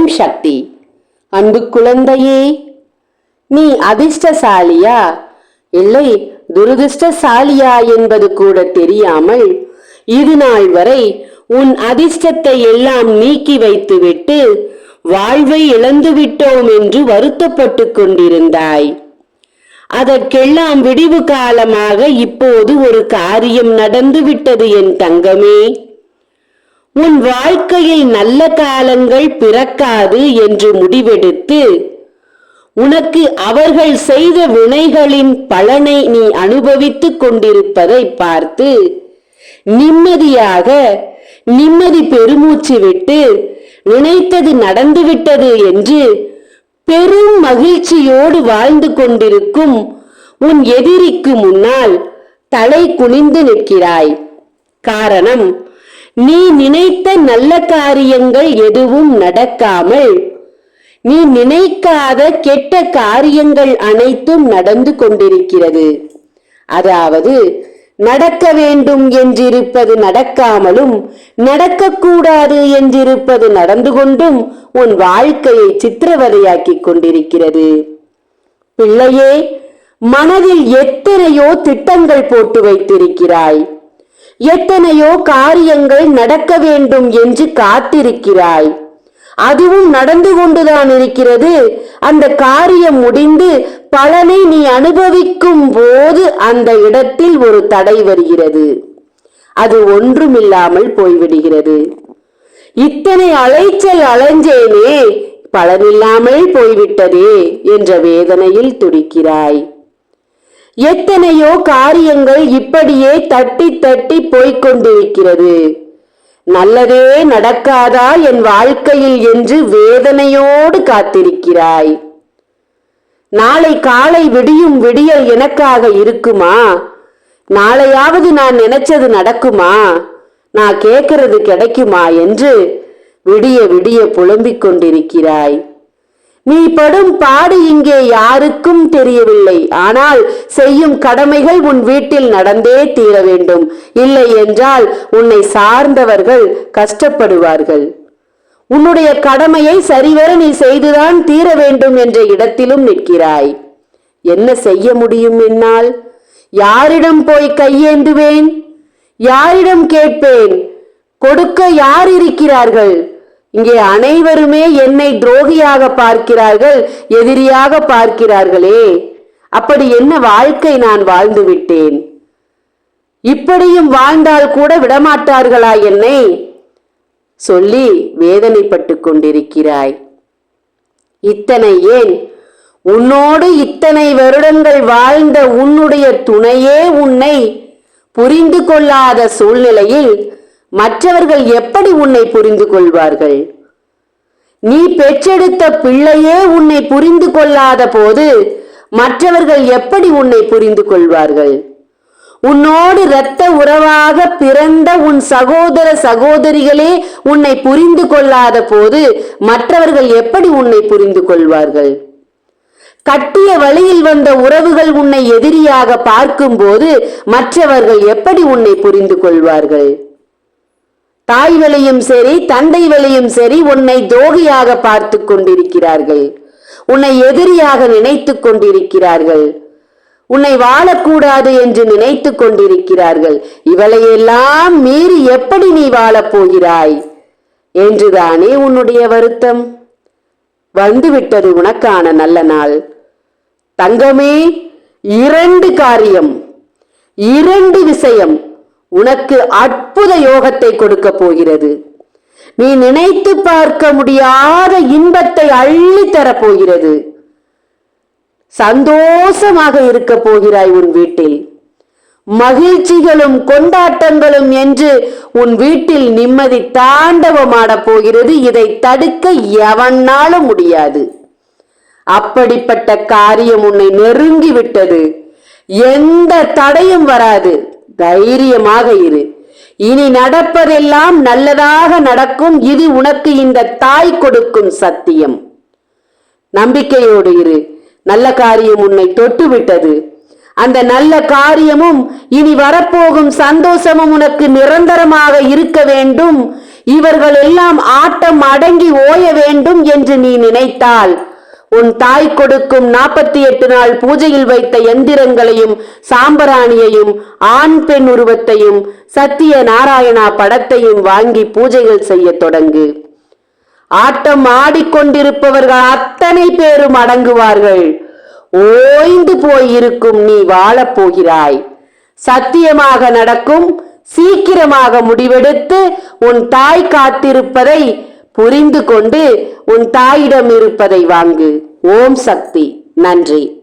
ஓம் சக்தி. அன்பு குழந்தையே நீ அதிர்ஷ்டசாலியா? இல்லை துரதிர்ஷ்டசாலியா என்பது கூட தெரியாமல் இது நாள் வரை உன் அதிர்ஷ்டத்தை எல்லாம் நீக்கி வைத்துவிட்டு வாழ்வை இழந்து விட்டோம் என்று வருத்தப்பட்டு கொண்டிருந்தாய். அதற்கெல்லாம் விடிவு காலமாக இப்போது ஒரு காரியம் நடந்து விட்டது என் தங்கமே. உன் வாழ்க்கையில் நல்ல காலங்கள் பிறக்காது என்று முடிவெடுத்து உனக்கு அவர்கள் செய்த வினைகளின் பலனை நீ அனுபவித்துக் கொண்டிருப்பதை பார்த்து நிம்மதியாக நிம்மதி பெருமூச்சு விட்டு நினைத்தது நடந்துவிட்டது என்று பெரும் மகிழ்ச்சியோடு வாழ்ந்து கொண்டிருக்கும் உன் எதிரிக்கு முன்னால் தலை குனிந்து நிற்கிறாய். காரணம் நீ நினைத்த நல்ல காரியங்கள் எதுவும் நடக்காமல் நீ நினைக்காத கெட்ட காரியங்கள் அனைத்தும் நடந்து கொண்டிருக்கிறது. அதாவது நடக்க வேண்டும் என்றிருப்பது நடக்காமலும் நடக்கக்கூடாது என்றிருப்பது நடந்து கொண்டும் உன் வாழ்க்கையை சித்திரவதையாக்கிக் கொண்டிருக்கிறது. பிள்ளையே மனதில் எத்தனையோ திட்டங்கள் போட்டு வைத்திருக்கிறாய். எத்தனையோ காரியங்கள் நடக்க வேண்டும் என்று காத்திருக்கிறாய். அதுவும் நடந்து கொண்டுதான் இருக்கிறது. அந்த காரியம் முடிந்து பலனை நீ அனுபவிக்கும் போது அந்த இடத்தில் ஒரு தடை வருகிறது. அது ஒன்றுமில்லாமல் போய்விடுகிறது. இத்தனை அலைச்சல் அலைஞ்சேனே பலனில்லாமல் போய்விட்டதே என்ற வேதனையில் துடிக்கிறாய். எத்தனையோ காரியங்கள் இப்படியே தட்டி தட்டி போய்கொண்டிருக்கிறது நல்லதே நடக்காதா என் வாழ்க்கையில் என்று வேதனையோடு காத்திருக்கிறாய். நாளை காலை விடியும் விடியல் எனக்காக இருக்குமா? நாளையாவது நான் நினைச்சது நடக்குமா? நான் கேட்கறது கிடைக்குமா என்று விடிய விடிய புலம்பிக் கொண்டிருக்கிறாய். நீ படும் பாடு இங்கே யாருக்கும் தெரியவில்லை. ஆனால் செய்யும் கடமைகள் உன் வீட்டில் நடந்தே தீர வேண்டும். இல்லை என்றால் உன்னை சார்ந்தவர்கள் கஷ்டப்படுவார்கள். உன்னுடைய கடமையை சரிவர நீ செய்துதான் தீர வேண்டும் என்ற இடத்திலும் நிற்கிறாய். என்ன செய்ய முடியும் என்னால்? யாரிடம் போய் கையேந்துவேன்? யாரிடம் கேட்பேன்? கொடுக்க யார் இருக்கிறார்கள்? இங்கே அனைவருமே என்னை துரோகியாக பார்க்கிறார்கள் எதிரியாக பார்க்கிறார்களே. அப்படி என்ன வாழ்க்கை நான் வாழ்ந்து விட்டேன்? இப்படியும் வாழ்ந்தால் கூட விடமாட்டார்களா என்னை? சொல்லி வேதனைப்பட்டு கொண்டிருக்கிறாய். இத்தனை ஏன்? உன்னோடு இத்தனை வருடங்கள் வாழ்ந்த உன்னுடைய துணையே உன்னை புரிந்து கொள்ளாத சூழ்நிலையில் மற்றவர்கள் எப்படி உன்னை புரிந்து கொள்வார்கள்? நீ பெற்றெடுத்த பிள்ளையே உன்னை புரிந்து கொள்ளாத போது மற்றவர்கள் எப்படி உன்னை புரிந்து கொள்வார்கள்? உன்னோடு இரத்த உறவாக பிறந்த உன் சகோதர சகோதரிகளே உன்னை புரிந்து கொள்ளாத போது மற்றவர்கள் எப்படி உன்னை புரிந்து கொள்வார்கள்? கட்டிய வழியில் வந்த உறவுகள் உன்னை எதிரியாக பார்க்கும்போது மற்றவர்கள் எப்படி உன்னை புரிந்து கொள்வார்கள்? தாய் வழியும் சரி தந்தை வழியும் சரி உன்னை துரோகியாக பார்த்து கொண்டிருக்கிறார்கள். உன்னை எதிரியாக நினைத்துக் கொண்டிருக்கிறார்கள். உன்னை வாழக்கூடாது என்று நினைத்துக் கொண்டிருக்கிறார்கள். இவளையெல்லாம் மீறி எப்படி நீ வாழப் போகிறாய் என்றுதானே உன்னுடைய வருத்தம்? வந்துவிட்டது உனக்கான நல்ல நாள். தங்கமே இரண்டு காரியம் இரண்டு விஷயம். உனக்கு அற்புத யோகத்தை கொடுக்க போகிறது. நீ நினைத்து பார்க்க முடியாத இன்பத்தை அள்ளி தரப்போகிறது சந்தோஷமாக இருக்க போகிறாய் உன் வீட்டில். மகிழ்ச்சிகளும் கொண்டாட்டங்களும் என்று உன் வீட்டில் நிம்மதி தாண்டவமாடப் போகிறது. இதை தடுக்க எவனாலும் முடியாது. அப்படிப்பட்ட காரியம் உன்னை நெருங்கி விட்டது. எந்த தடையும் வராது. தைரியமாக இரு. இனி நடப்பதெல்லாம் நல்லதாக நடக்கும். இது உனக்கு இந்த தாய் கொடுக்கும் சத்தியம். நம்பிக்கையோடு இரு. நல்ல காரியம் உன்னை தொட்டுவிட்டது. அந்த நல்ல காரியமும் இனி வரப்போகும் சந்தோஷமும் உனக்கு நிரந்தரமாக இருக்க வேண்டும். இவர்கள் எல்லாம் ஆட்டம் அடங்கி ஓய வேண்டும் என்று நீ நினைத்தால் உன் தாய் கொடுக்கும் நாற்பத்தி எட்டு நாள் பூஜையில் வைத்த எந்திரங்களையும் சாம்பராணியையும் ஆண் பெண் உருவத்தையும் சத்திய நாராயணா படத்தையும் வாங்கி பூஜைகள் செய்யத் தொடங்கு. ஆட்டம் ஆடிக்கொண்டிருப்பவர்கள் அத்தனை பேரும் அடங்குவார்கள். ஓய்ந்து போயிருக்கும் நீ வாழப் போகிறாய். சத்தியமாக நடக்கும் சீக்கிரமாக முடிவெடுத்து உன் தாய் காத்திருப்பதை புரிந்து கொண்டு உன் தாயிடம் இருப்பதை வாங்கு. ஓம் சக்தி. நன்றி.